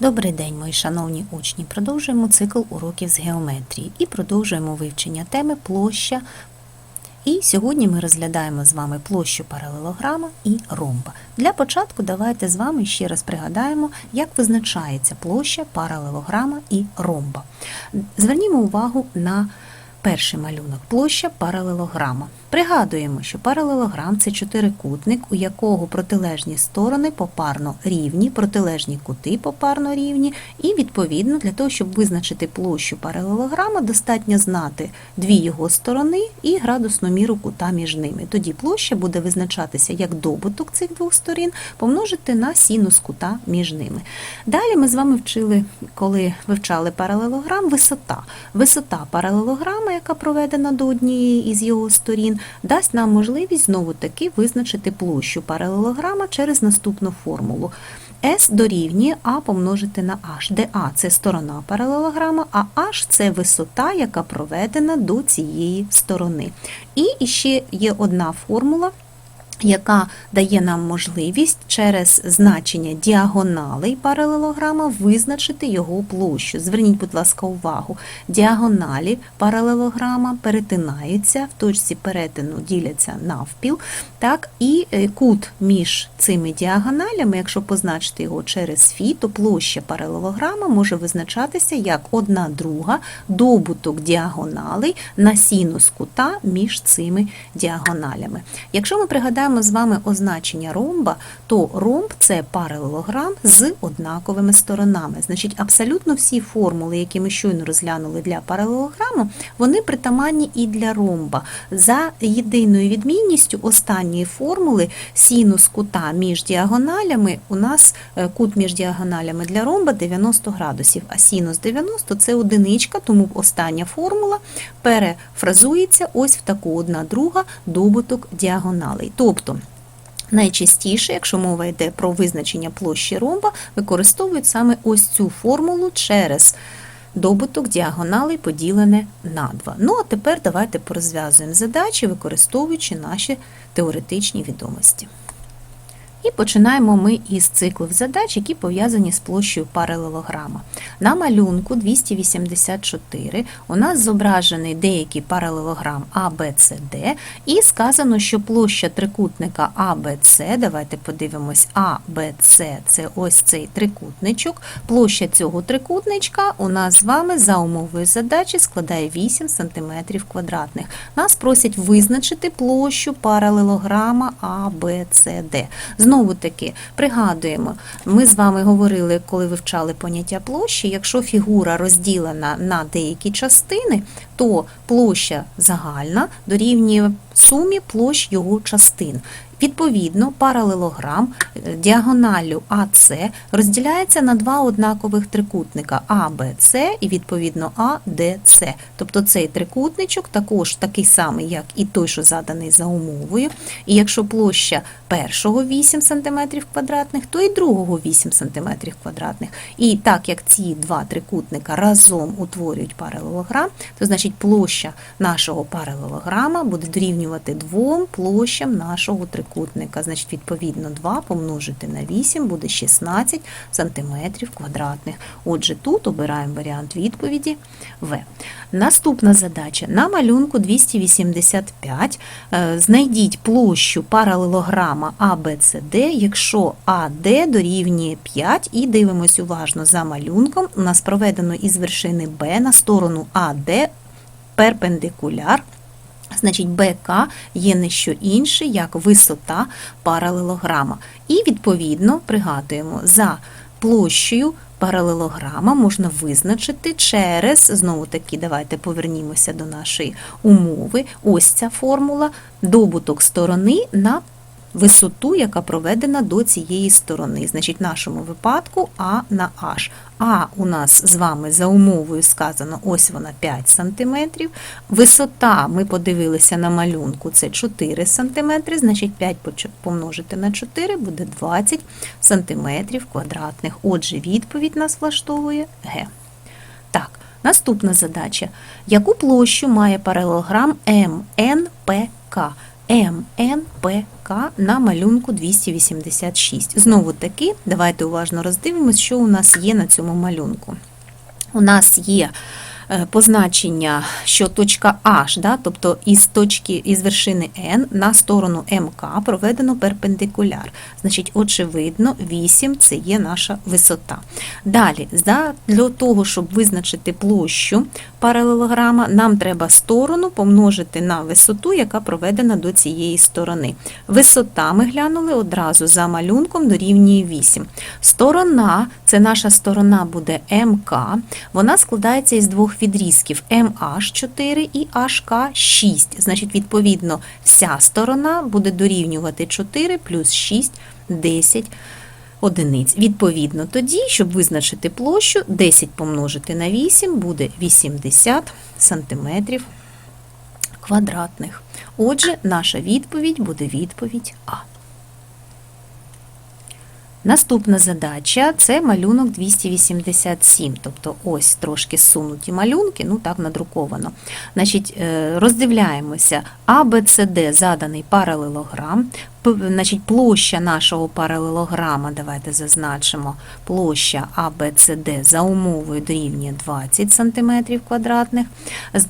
Добрий день, мої шановні учні. Продовжуємо цикл уроків з геометрії і продовжуємо вивчення теми площа. І сьогодні ми розглядаємо з вами площу паралелограма і ромба. Для початку давайте з вами ще раз пригадаємо, як визначається площа паралелограма і ромба. Звернімо увагу на перший малюнок площа паралелограма. Пригадуємо, що паралелограм це чотирикутник, у якого протилежні сторони попарно рівні, протилежні кути попарно рівні, і відповідно для того, щоб визначити площу паралелограма, достатньо знати дві його сторони і градусну міру кута між ними. Тоді площа буде визначатися як добуток цих двох сторін, помножити на синус кута між ними. Далі ми з вами вчили, коли вивчали паралелограм, висота. Висота паралелограма, яка проведена до однієї із його сторін, дасть нам можливість знову таки визначити площу паралелограма через наступну формулу. S дорівнює А помножити на H, де А це сторона паралелограма, а H це висота, яка проведена до цієї сторони. І ще є одна формула. Яка дає нам можливість через значення діагоналей паралелограма визначити його площу. Зверніть, будь ласка, увагу, діагоналі паралелограма перетинаються, в точці перетину діляться навпіл, так, і е, кут між цими діагоналями, якщо позначити його через фі, то площа паралелограма може визначатися як одна друга добуток діагоналей на синус кута між цими діагоналями. Якщо ми пригадаємо з вами означення ромба, то ромб це паралелограм з однаковими сторонами. Значить, абсолютно всі формули, які ми щойно розглянули для паралелограму, вони притаманні і для ромба. За єдиною відмінністю останньої формули синус кута між діагоналями, у нас е, кут між діагоналями для ромба 90 градусів, а синус 90 це одиничка, тому остання формула перефразується ось в таку одна друга добуток діагоналей. Тобто Найчастіше, якщо мова йде про визначення площі ромба, використовують саме ось цю формулу через добуток діагоналей поділене на 2. Ну а тепер давайте порозв'язуємо задачі, використовуючи наші теоретичні відомості. І починаємо ми із циклів задач, які пов'язані з площею паралелограма. На малюнку 284 у нас зображений деякий паралелограм ABCD, і сказано, що площа трикутника ABC, давайте подивимось, ABC – це ось цей трикутничок. Площа цього трикутничка у нас з вами за умовою задачі складає 8 см квадратних. Нас просять визначити площу паралелограма ABCD. Знову таки, пригадуємо, ми з вами говорили, коли вивчали поняття площі, якщо фігура розділена на деякі частини, то площа загальна дорівнює сумі площ його частин. Відповідно, паралелограм е, діагоналлю АС розділяється на два однакових трикутника АБЦ і відповідно АДЦ. Тобто цей трикутничок також такий самий, як і той, що заданий за умовою. І якщо площа першого 8 см квадратних, то і другого 8 см квадратних. І так як ці два трикутника разом утворюють паралелограм, то значить площа нашого паралелограма буде дорівнювати двом площам нашого трикутника значить, відповідно, 2 помножити на 8 буде 16 см квадратних. Отже, тут обираємо варіант відповіді В. Наступна задача. На малюнку 285 е, знайдіть площу паралелограма ABCD, якщо AD дорівнює 5, і дивимось уважно за малюнком. У нас проведено із вершини B на сторону AD перпендикуляр. Значить, БК є не що інше, як висота паралелограма. І, відповідно, пригадуємо, за площею паралелограма можна визначити через, знову таки, давайте повернімося до нашої умови. Ось ця формула, добуток сторони на висоту, яка проведена до цієї сторони. Значить, в нашому випадку А на H. А у нас з вами за умовою сказано, ось вона 5 см. Висота, ми подивилися на малюнку, це 4 см, значить 5 помножити на 4 буде 20 см квадратних. Отже, відповідь нас влаштовує Г. Так, наступна задача. Яку площу має паралелограм МНПК? МНПК на малюнку 286. Знову таки, давайте уважно роздивимось, що у нас є на цьому малюнку. У нас є позначення, що точка H, да, тобто із точки із вершини N на сторону МК проведено перпендикуляр. Значить, очевидно, 8 це є наша висота. Далі, для того, щоб визначити площу паралелограма, нам треба сторону помножити на висоту, яка проведена до цієї сторони. Висота ми глянули одразу за малюнком дорівнює 8. Сторона, це наша сторона буде МК, вона складається із двох відрізків MH4 і HK6. Значить, відповідно, вся сторона буде дорівнювати 4 плюс 6 10 одиниць. Відповідно, тоді, щоб визначити площу, 10 помножити на 8 буде 80 сантиметрів квадратних. Отже, наша відповідь буде відповідь А. Наступна задача це малюнок 287, тобто ось трошки сунуті малюнки, ну так надруковано. Значить, е, роздивляємося. ABCD заданий паралелограм, значить, площа нашого паралелограма, давайте зазначимо, площа ABCD за умовою дорівнює 20 см квадратних.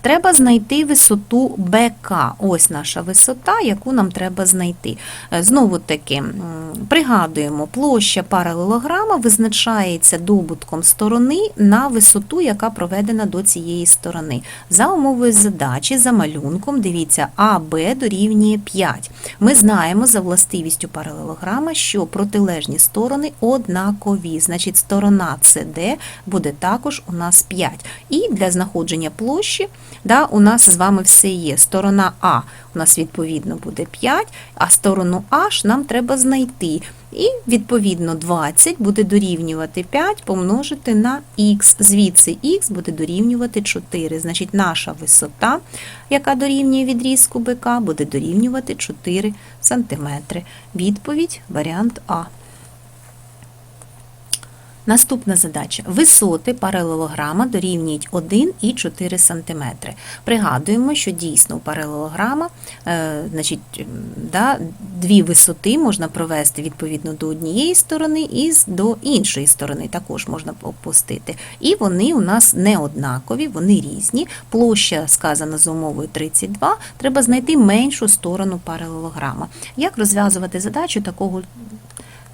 Треба знайти висоту БК. Ось наша висота, яку нам треба знайти. Е, Знову таки, пригадуємо, площа паралелограма визначається добутком сторони на висоту, яка проведена до цієї сторони. За умовою задачі, за малюнком, дивіться, АБ дорівнює 5. Ми знаємо за властивістю паралелограма, що протилежні сторони однакові. Значить, сторона CD буде також у нас 5. І для знаходження площі да, у нас з вами все є. Сторона А у нас відповідно буде 5, а сторону H нам треба знайти. І відповідно 20 буде дорівнювати 5 помножити на х. Звідси х буде дорівнювати 4. Значить, наша висота, яка дорівнює відрізку БК, буде дорівнювати 4 см. Відповідь варіант А. Наступна задача. Висоти паралелограма дорівнюють 1 і 4 см. Пригадуємо, що дійсно у паралелограма е, значить, да, дві висоти можна провести відповідно до однієї сторони і з- до іншої сторони також можна опустити. І вони у нас не однакові, вони різні. Площа сказана за умовою 32, треба знайти меншу сторону паралелограма. Як розв'язувати задачу такого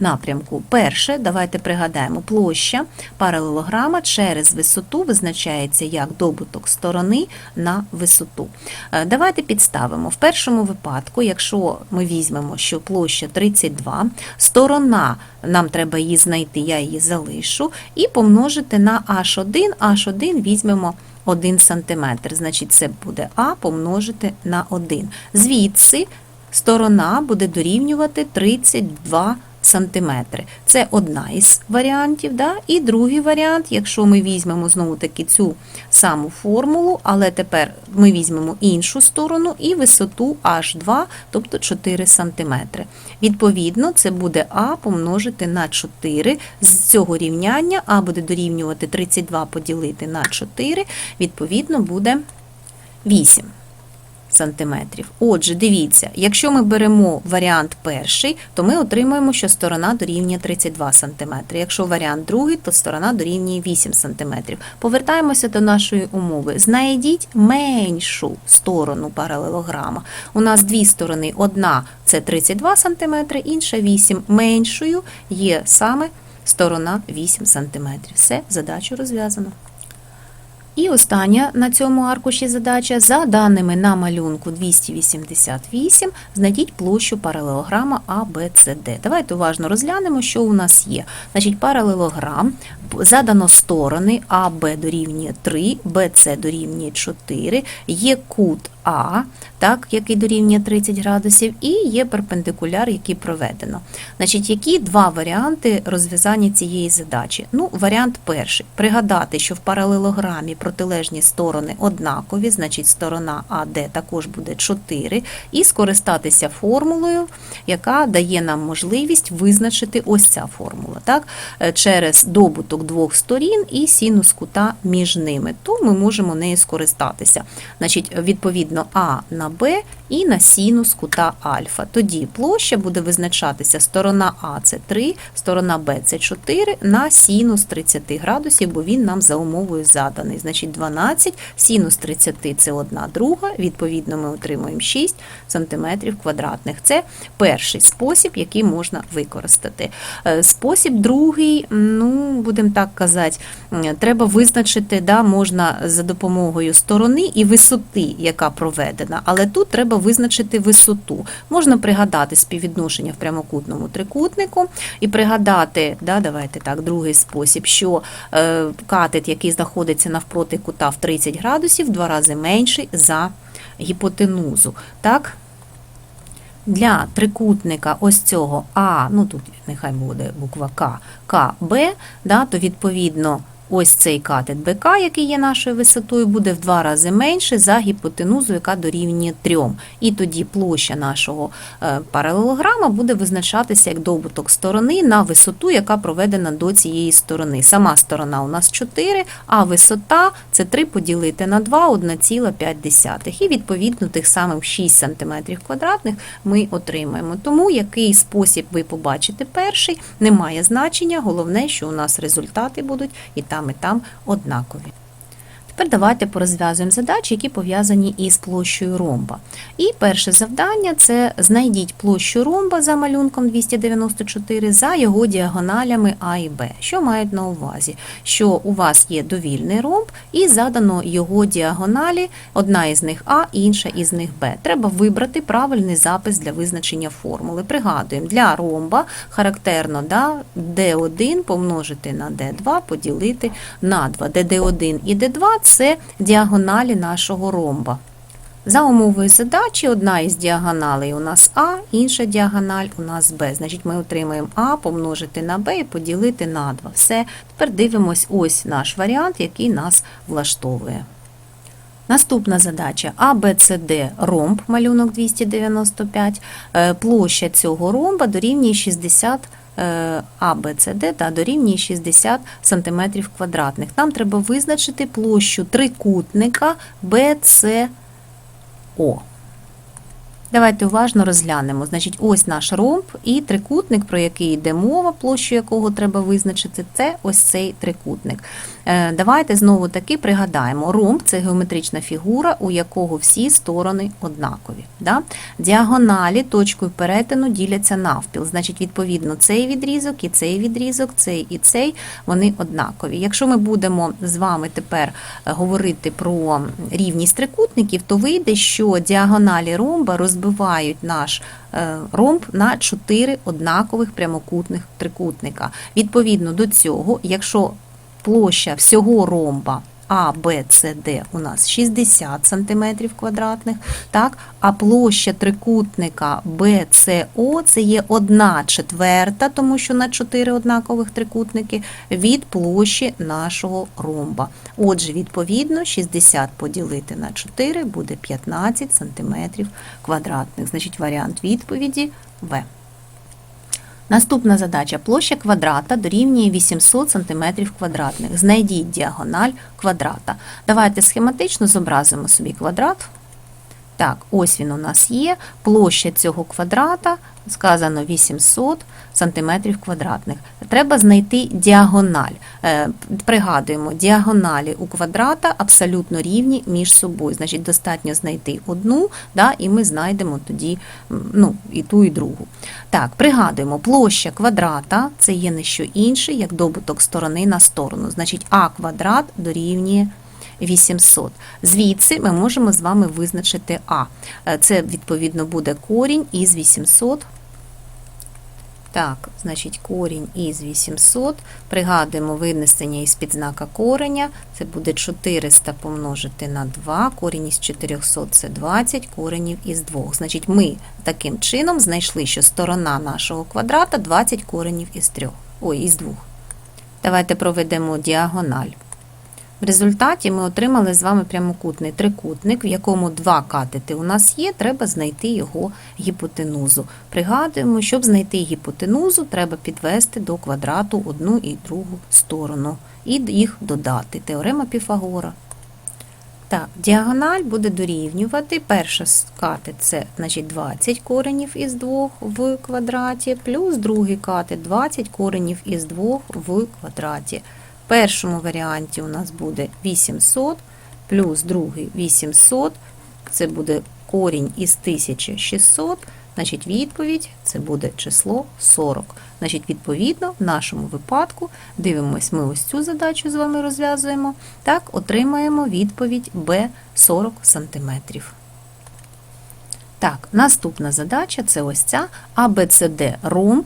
напрямку. Перше, давайте пригадаємо, площа паралелограма через висоту визначається як добуток сторони на висоту. Е, Давайте підставимо. В першому випадку, якщо ми візьмемо, що площа 32, сторона, нам треба її знайти, я її залишу, і помножити на h1, h1 візьмемо 1 см, значить це буде А помножити на 1. Звідси сторона буде дорівнювати 32 сантиметри. Це одна із варіантів. Да? І другий варіант, якщо ми візьмемо знову таки цю саму формулу, але тепер ми візьмемо іншу сторону і висоту H2, тобто 4 сантиметри. Відповідно, це буде А помножити на 4. З цього рівняння А буде дорівнювати 32 поділити на 4, відповідно буде 8 сантиметрів. Отже, дивіться, якщо ми беремо варіант перший, то ми отримаємо, що сторона дорівнює 32 сантиметри. Якщо варіант другий, то сторона дорівнює 8 сантиметрів. Повертаємося до нашої умови. Знайдіть меншу сторону паралелограма. У нас дві сторони. Одна це 32 сантиметри, інша 8. Меншою є саме сторона 8 сантиметрів. Все, задачу розв'язано. І остання на цьому аркуші задача. За даними на малюнку 288, знайдіть площу паралелограма ABCD. Давайте уважно розглянемо, що у нас є. Значить, паралелограм задано сторони АБ дорівнює 3, БЦ дорівнює 4, є кут А, так, який дорівнює 30 градусів, і є перпендикуляр, який проведено. Значить, які два варіанти розв'язання цієї задачі? Ну, варіант перший. Пригадати, що в паралелограмі протилежні сторони однакові, значить сторона АД також буде 4, і скористатися формулою, яка дає нам можливість визначити ось ця формула, так? Е, через добуток двох сторін і синус кута між ними. То ми можемо нею скористатися. Значить, відповідно, відповідно А на Б і на синус кута альфа. Тоді площа буде визначатися сторона А це 3, сторона Б це 4 на синус 30 градусів, бо він нам за умовою заданий. Значить 12, синус 30 це 1 друга, відповідно ми отримуємо 6 см квадратних. Це перший спосіб, який можна використати. Е, Спосіб другий, ну, будемо так казати, треба визначити, да, можна за допомогою сторони і висоти, яка проведена, але тут треба визначити висоту. Можна пригадати співвідношення в прямокутному трикутнику і пригадати, да, давайте так, другий спосіб, що е, катет, який знаходиться навпроти кута в 30 градусів, в два рази менший за гіпотенузу. Так? Для трикутника ось цього А, ну тут нехай буде буква К, КБ, да, то відповідно ось цей катет БК, який є нашою висотою, буде в два рази менше за гіпотенузу, яка дорівнює 3. І тоді площа нашого е, паралелограма буде визначатися як добуток сторони на висоту, яка проведена до цієї сторони. Сама сторона у нас 4, а висота це 3 поділити на 2, 1,5. І відповідно тих самих 6 см квадратних ми отримаємо. Тому який спосіб ви побачите перший, не має значення. Головне, що у нас результати будуть і там, і там однакові. Тепер давайте порозв'язуємо задачі, які пов'язані із площею ромба. І перше завдання це знайдіть площу ромба за малюнком 294 за його діагоналями А і Б. Що мають на увазі? Що у вас є довільний ромб і задано його діагоналі, одна із них А, інша із них Б. Треба вибрати правильний запис для визначення формули. Пригадуємо, для ромба характерно да, D1 помножити на D2 поділити на 2, де D1 і D2 це діагоналі нашого ромба. За умовою задачі, одна із діагоналей у нас А, інша діагональ у нас Б. Значить, ми отримаємо А помножити на Б і поділити на 2. Все. Тепер дивимось ось наш варіант, який нас влаштовує. Наступна задача ABCD ромб, малюнок 295. Е, Площа цього ромба дорівнює 60 е, ABCD та дорівнює 60 см квадратних. Нам треба визначити площу трикутника БЦО. Давайте уважно розглянемо. Значить, ось наш ромб і трикутник, про який йде мова, площу якого треба визначити, це ось цей трикутник. Е, Давайте знову таки пригадаємо: ромб це геометрична фігура, у якого всі сторони однакові. Да? Діагоналі точкою перетину діляться навпіл. Значить, відповідно, цей відрізок і цей відрізок, цей і цей вони однакові. Якщо ми будемо з вами тепер е, говорити про рівність трикутників, то вийде, що діагоналі ромба розбивають наш е, ромб на чотири однакових прямокутних трикутника. Відповідно до цього, якщо площа всього ромба А, Б, С, Д у нас 60 см квадратних, так? а площа трикутника БЦО це є 1 четверта, тому що на 4 однакових трикутники, від площі нашого ромба. Отже, відповідно, 60 поділити на 4 буде 15 см квадратних. Значить, варіант відповіді В. Наступна задача. Площа квадрата дорівнює 800 см квадратних. Знайдіть діагональ квадрата. Давайте схематично зобразимо собі квадрат. Так, ось він у нас є. Площа цього квадрата, сказано 800 см квадратних. Треба знайти діагональ. Е, Пригадуємо, діагоналі у квадрата абсолютно рівні між собою. Значить, достатньо знайти одну, да, і ми знайдемо тоді ну, і ту, і другу. Так, пригадуємо, площа квадрата це є не що інше, як добуток сторони на сторону. Значить, а квадрат дорівнює 800. Звідси ми можемо з вами визначити А. Е, Це, відповідно, буде корінь із 800. Так, значить, корінь із 800. Пригадуємо винесення із підзнака кореня. Це буде 400 помножити на 2. Корінь із 400 – це 20, коренів із 2. Значить, ми таким чином знайшли, що сторона нашого квадрата 20 коренів із 3. Ой, із 2. Давайте проведемо діагональ. В результаті ми отримали з вами прямокутний трикутник, в якому два катети у нас є, треба знайти його гіпотенузу. Пригадуємо, щоб знайти гіпотенузу, треба підвести до квадрату одну і другу сторону і їх додати. Теорема Піфагора. Так, діагональ буде дорівнювати. Перша катет це значить 20 коренів із 2 в квадраті, плюс другий катет 20 коренів із 2 в квадраті. Першому варіанті у нас буде 800, плюс другий 800, це буде корінь із 1600, значить відповідь це буде число 40. Значить, відповідно, в нашому випадку дивимось, ми ось цю задачу з вами розв'язуємо. Так, отримаємо відповідь Б 40 см. Так, наступна задача це ось ця ABCD ромб.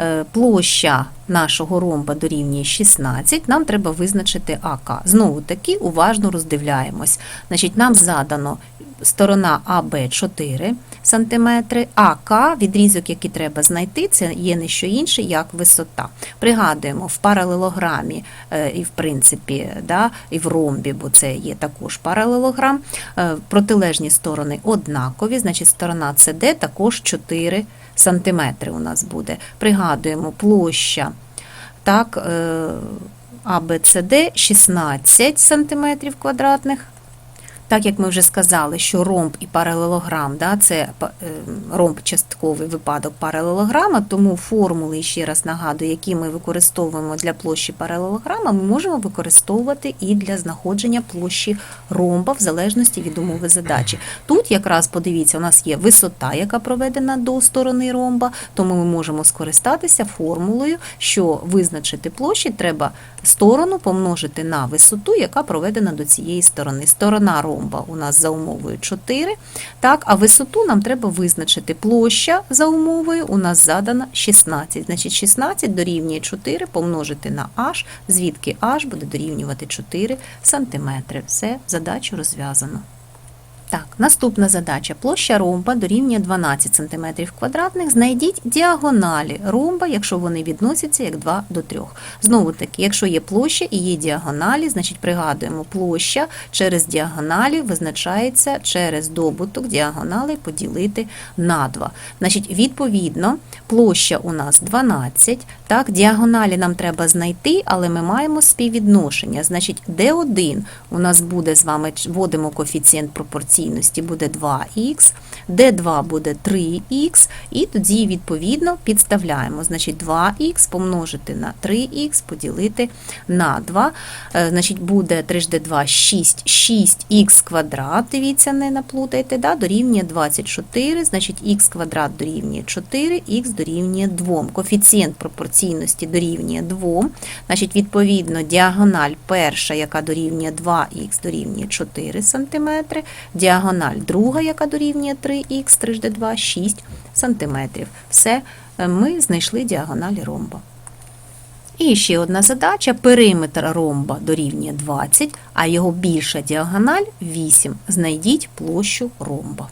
Е, Площа нашого ромба дорівнює 16, нам треба визначити АК. Знову таки уважно роздивляємось. Значить, нам задано сторона АБ 4 см, АК, відрізок, який треба знайти, це є не що інше, як висота. Пригадуємо, в паралелограмі е, і в принципі, да, і в ромбі, бо це є також паралелограм, е, протилежні сторони однакові, значить сторона СД також 4 см у нас буде. Пригадуємо, площа так, е, АБЦД 16 см квадратних. Так як ми вже сказали, що ромб і паралелограм, да, це е, ромб частковий випадок паралелограма, тому формули, ще раз нагадую, які ми використовуємо для площі паралелограма, ми можемо використовувати і для знаходження площі ромба в залежності від умови задачі. Тут якраз подивіться, у нас є висота, яка проведена до сторони ромба, тому ми можемо скористатися формулою, що визначити площі треба сторону помножити на висоту, яка проведена до цієї сторони. Сторона ромба у нас за умовою 4, так, а висоту нам треба визначити. Площа за умовою у нас задана 16. Значить, 16 дорівнює 4 помножити на h, звідки h буде дорівнювати 4 см. Все, задачу розв'язано. Так, наступна задача. Площа ромба дорівнює 12 см квадратних. Знайдіть діагоналі ромба, якщо вони відносяться як 2 до 3. Знову таки, якщо є площа і є діагоналі, значить пригадуємо, площа через діагоналі визначається через добуток діагоналей поділити на 2. Значить, відповідно, площа у нас 12, так, діагоналі нам треба знайти, але ми маємо співвідношення. Значить, D1 у нас буде з вами, вводимо коефіцієнт пропорційності, буде 2х, D2 буде 3х, і тоді, відповідно, підставляємо. Значить, 2х помножити на 3х, поділити на 2. Е, Значить, буде 3 d 2 6, 6х квадрат, дивіться, не наплутайте, да, дорівнює 24, значить, х квадрат дорівнює 4, х дорівнює 2. Коефіцієнт пропорційності дорівнює 2. Значить, відповідно, діагональ перша, яка дорівнює 2х, дорівнює 4 см, діагональ друга, яка дорівнює 3х, 3 d 2 6 см. Все, е, ми знайшли діагоналі ромба. І ще одна задача: периметр ромба дорівнює 20, а його більша діагональ 8. Знайдіть площу ромба.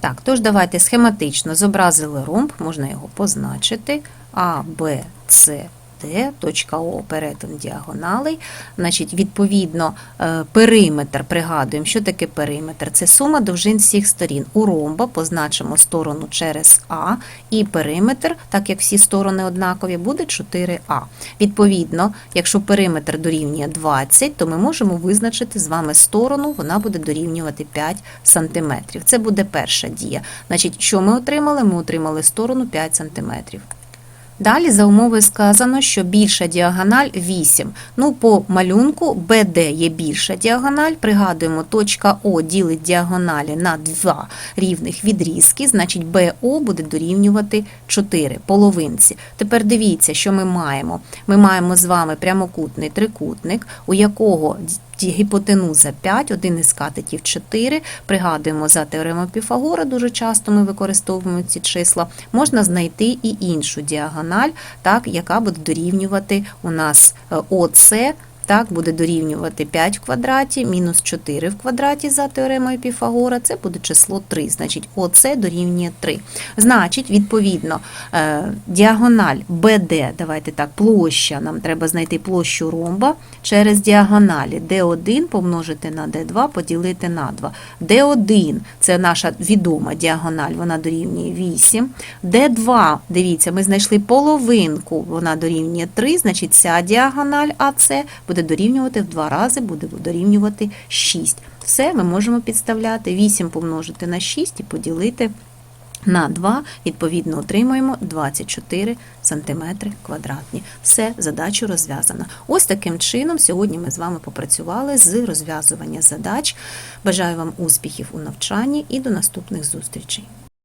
Так, тож давайте схематично зобразили ромб, можна його позначити. А, Б, С, Д, О, перетин діагоналей. Значить, відповідно, е, периметр, пригадуємо, що таке периметр? Це сума довжин всіх сторін. У ромба позначимо сторону через А, і периметр, так як всі сторони однакові, буде 4А. Відповідно, якщо периметр дорівнює 20, то ми можемо визначити з вами сторону, вона буде дорівнювати 5 см. Це буде перша дія. Значить, що ми отримали? Ми отримали сторону 5 см. Далі за умовою сказано, що більша діагональ 8. Ну, по малюнку BD є більша діагональ. Пригадуємо, точка О ділить діагоналі на два рівних відрізки, значить BO буде дорівнювати 4 половинці. Тепер дивіться, що ми маємо. Ми маємо з вами прямокутний трикутник, у якого гіпотенуза 5, один із катетів 4. Пригадуємо за теоремою Піфагора, дуже часто ми використовуємо ці числа. Можна знайти і іншу діагональ, так, яка буде дорівнювати у нас е, ОС. Так, буде дорівнювати 5 в квадраті, мінус 4 в квадраті за теоремою Піфагора, це буде число 3. Значить, ОС дорівнює 3. Значить, відповідно, е, діагональ BD, давайте так, площа, нам треба знайти площу ромба через діагоналі D1 помножити на D2, поділити на 2. D1 – це наша відома діагональ, вона дорівнює 8. D2, дивіться, ми знайшли половинку, вона дорівнює 3, значить ця діагональ АС буде буде дорівнювати в 2 рази, буде дорівнювати 6. Все ми можемо підставляти. 8 помножити на 6 і поділити на 2, відповідно, отримуємо 24 см квадратні. Все, задачу розв'язано. Ось таким чином сьогодні ми з вами попрацювали з розв'язування задач. Бажаю вам успіхів у навчанні і до наступних зустрічей.